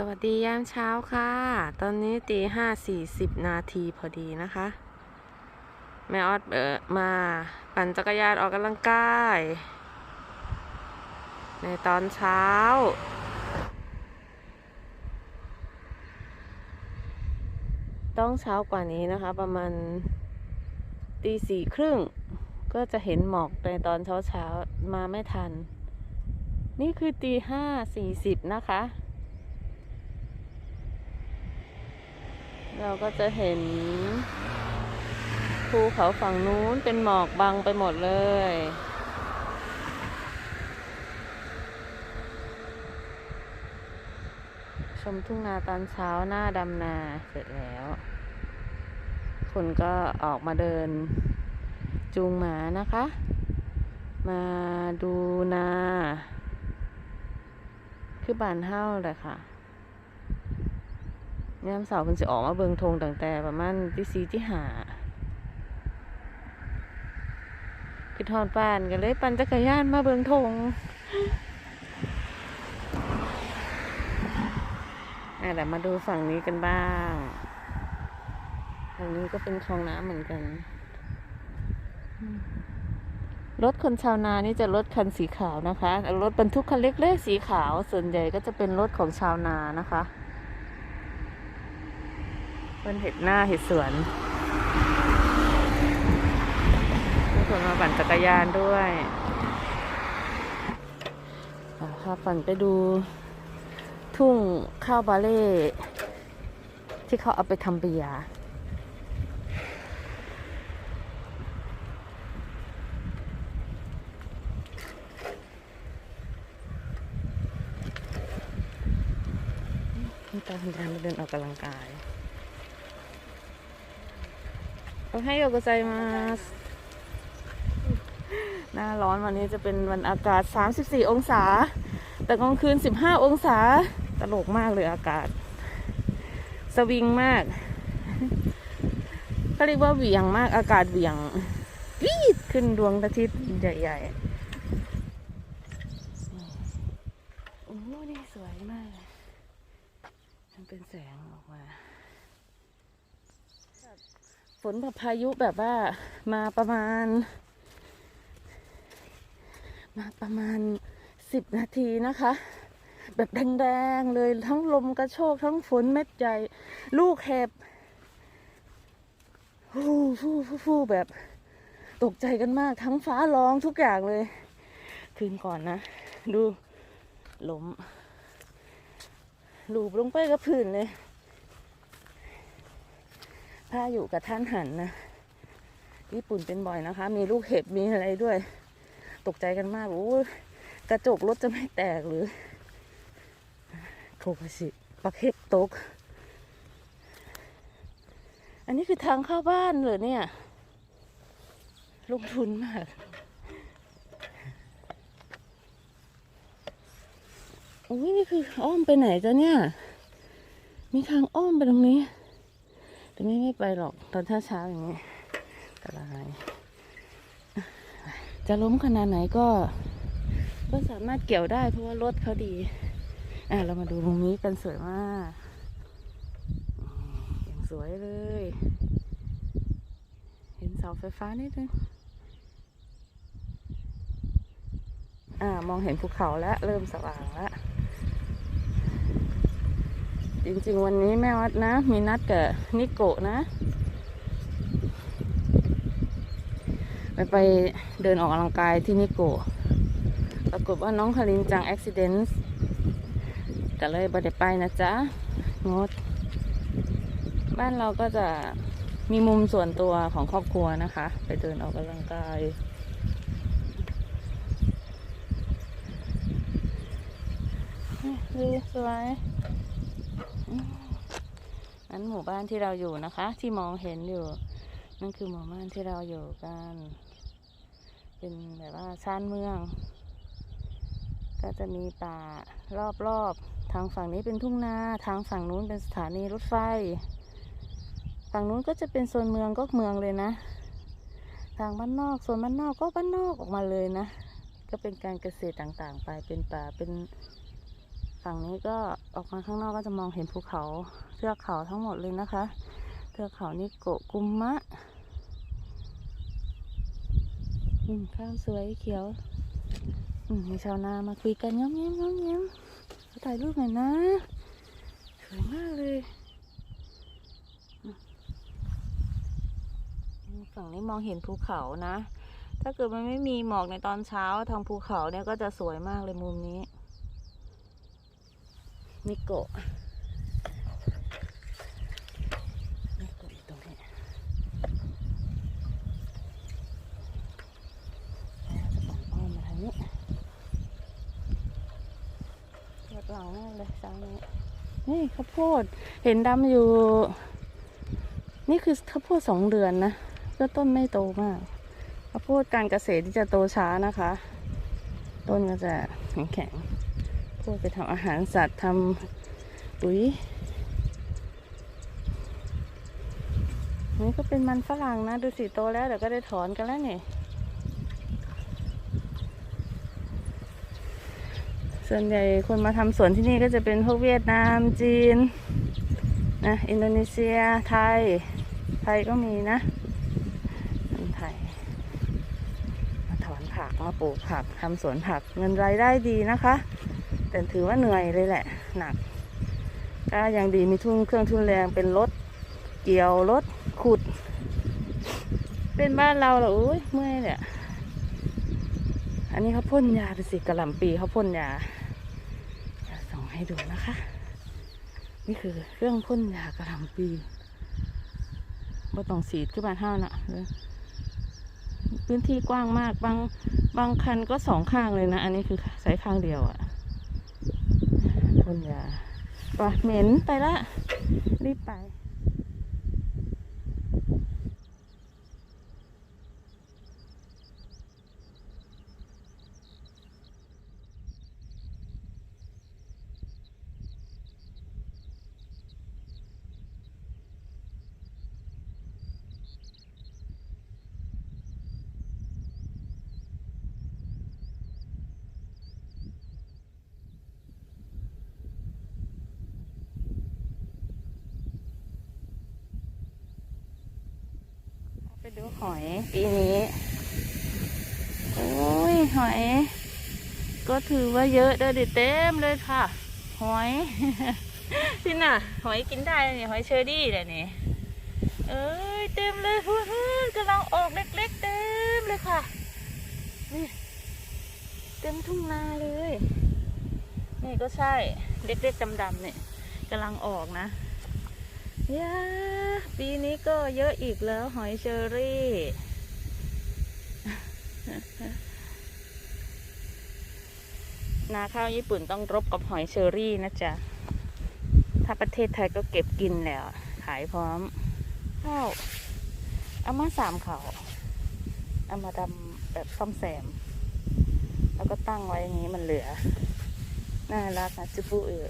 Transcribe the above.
สวัสดียามเช้าค่ะ ตอนนี้ตีห้าสี่สิบนาทีพอดีนะคะ แม่ออดเออมาปั่นจักรยานออกกำลังกาย ในตอนเช้า ต้องเช้ากว่านี้นะคะ ประมาณตีสี่ครึ่ง ก็จะเห็นหมอกในตอนเช้าเช้ามาไม่ทัน นี่คือตีห้าสี่สิบนะคะ เราก็จะเห็นภูเขาฝั่งนู้นเป็นหมอกบังไปหมดเลย ชมทุ่งนาตอนเช้าหน้าดำนาเสร็จแล้วคนก็ออกมาเดินจูงหมานะคะ มาดูนา คือบ้านเฮ้าเลยค่ะ ยามเสาร์เพิ่นสิออกมาเบิงธงตั้งแต่ประมาณตีสี่ที่หาคือทอดบ้านกันเลยปั่นจักรยานมาเบิงธงอะเดี๋ยวมาดูฝั่งนี้กันบ้างฝั่งนี้ก็เป็นคลองน้ำเหมือนกัน รถคนชาวนานี่จะรถคันสีขาวนะคะ รถบรรทุกคันเล็กๆสีขาว ส่วนใหญ่ก็จะเป็นรถของชาวนานะคะ เป็นเห็ดหน้าเห็ดสวนมีคนมาปั่นจักรยานด้วยพาปั่นไปดูทุ่งข้าวบาเล่ที่เขาเอาไปทำเบียร์นี่ตาคุณทานเดินออกกำลังกาย โอไฮโอโกไซมาหน้าร้อนวันนี้จะเป็นวันอากาศ 34 องศา แต่กลางคืน 15 องศา ตลกมากเลยอากาศ สวิงมากเขาเรียกว่าเหวี่ยงมากอากาศเหวี่ยงวีดขึ้นดวงอาทิตย์ใหญ่ๆโอ้โหนี่สวยมากเลยมันเป็นแสงออกมา นแบบพายุแบบว่ามาประมาณ มาประมาณสิบนาทีนะคะ แบบแดงๆเลยทั้งลมกระโชกทั้งฝนเม็ดใหญ่ ลูกเห็บฟูฟูฟูฟูแบบตกใจกันมากทั้งฟ้าร้องทุกอย่างเลย คืนก่อนนะ ดูล้มลูบลงไปกับพื้นเลย ถ้าอยู่กับท่านหันนะญี่ปุ่นเป็นบ่อยนะคะ มีลูกเห็บมีอะไรด้วย ตกใจกันมากโอ้ยกระจกรถจะไม่แตกหรือโคกาชิปักเห็บตก อันนี้คือทางเข้าบ้านเลยเนี่ย ลงทุนมากโอ้ยนี่คืออ้อมไปไหนจ้ะเนี่ย มีทางอ้อมไปตรงนี้ แต่ไม่ไม่ไปหรอกตอนเช้าเช้าๆอย่างนี้กระไรจะล้มขนาดไหนก็ ก็สามารถเกี่ยวได้เพราะว่ารถเขาดี อะเรามาดูตรงนี้กันสวยมากอย่างสวยเลย เห็นเสาไฟฟ้านิดนึงอ่ามองเห็นภูเขาแล้ว เริ่มสว่างแล้ว จริงๆ วันนี้แม่วัดนะ มีนัดกับนิโกะนะ ไปไปเดินออกกำลังกายที่นิโกะปรากฏว่าน้องคารินจังอุบิเหตุก็เลยบ่ได้ไปนะจ๊ะ งด บ้านเราก็จะมีมุมส่วนตัวของครอบครัวนะคะ ไปเดินออกกำลังกายดีสวย นั้นหมู่บ้านที่เราอยู่นะคะ ที่มองเห็นอยู่ นั่นคือหมู่บ้านที่เราอยู่กัน เป็นแบบว่าชานเมือง ก็จะมีป่ารอบๆ ทางฝั่งนี้เป็นทุ่งนา ทางฝั่งนู้นเป็นสถานีรถไฟ ฝั่งนู้นก็จะเป็นโซนเมืองก็เมืองเลยนะ ทางบ้านนอกโซนบ้านนอกก็บ้านนอกออกมาเลยนะ ก็เป็นการเกษตรต่างๆ ไป เป็นป่า เป็น ฝั่งนี้ก็ออกมาข้างนอกก็จะมองเห็นภูเขาเทือกเขาทั้งหมดเลยนะคะเทือกเขานิโกกุมมะอืมข้าวสวยเขียวอืมมีชาวนามาคุยกันย้อมแย้มย้อมแย้มถ่ายรูปหน่อยนะสวยมากเลยฝั่งนี้มองเห็นภูเขานะ ถ้าเกิดมันไม่มีหมอกในตอนเช้าทางภูเขาเนี่ยก็จะสวยมากเลยมุมนี้ นิโกะนิโกะอยู่ตรงนี้อ้อมมาทางนี้เรียบหลังแน่เลยเช้านี้นี่ข้าวโพดเห็นดำอยู่ นี่คือข้าวโพดสองเดือนนะก็ต้นไม่โตมากข้าวโพดการเกษตรที่จะโตช้านะคะ ต้นก็จะแข็งๆพ วกไปทำอาหารสัตว์ทำปุ๋ยนี่ก็เป็นมันฝรั่งนะ ดูสิโตแล้วเดี๋ยวก็ได้ถอนกันแล้วนี่ส่วนใหญ่คนมาทำสวนที่นี่ก็จะเป็นพวกเวียดนามจีนนะอินโดนีเซียไทย ไทยก็มีนะคนไทย มาถอนผักมาปลูกผักทำสวนผักเงินรายได้ดีนะคะ แต่ถือว่าเหนื่อยเลยแหละ หนัก ก็ยังดีมีทุ่นเครื่องทุ่นแรงเป็นรถเกี่ยวรถขุด เป็นบ้านเราเหรออุ้ยเมื่อยเลยอะอันนี้เขาพ่นยาไปสิกระหล่ำปีเขาพ่นยาจะส่องให้ดูนะคะ นี่คือเครื่องพ่นยากระหล่ำปีบ่ต้องสีดขึ้นมาเท่าน่ะพื้นที่กว้างมากบางบางคันก็สองข้างเลยนะ อันนี้คือใช้ข้างเดียวอะ พ่นยาปะเหม็นไปละ รีบไป ไปดูหอยปีนี้ โอ้ยหอย ก็ถือว่าเยอะเด้อดิเต็มเลยค่ะ หอยพี่น่ะ หอยกินได้เนี่ยหอยเชอรี่เลยนี่เอ้ยเต็มเลยฮู้ฮู้กำลังออกเล็กๆเต็มเลยค่ะนี่เต็มทุ่งนาเลย นี่ก็ใช่เล็กๆดำๆเนี่ยกำลังออกนะ ยาปีนี้ก็เยอะอีกแล้วหอยเชอรี่ นาข้าวญี่ปุ่นต้องรบกับหอยเชอรี่นะจ๊ะ ถ้าประเทศไทยก็เก็บกินแล้ว ขายพร้อมข้าวเอามาสามเขาเอามาดำแบบซ่อมแซม แล้วก็ตั้งไว้อย่างนี้มันเหลือ น่ารักนะจุบุเออ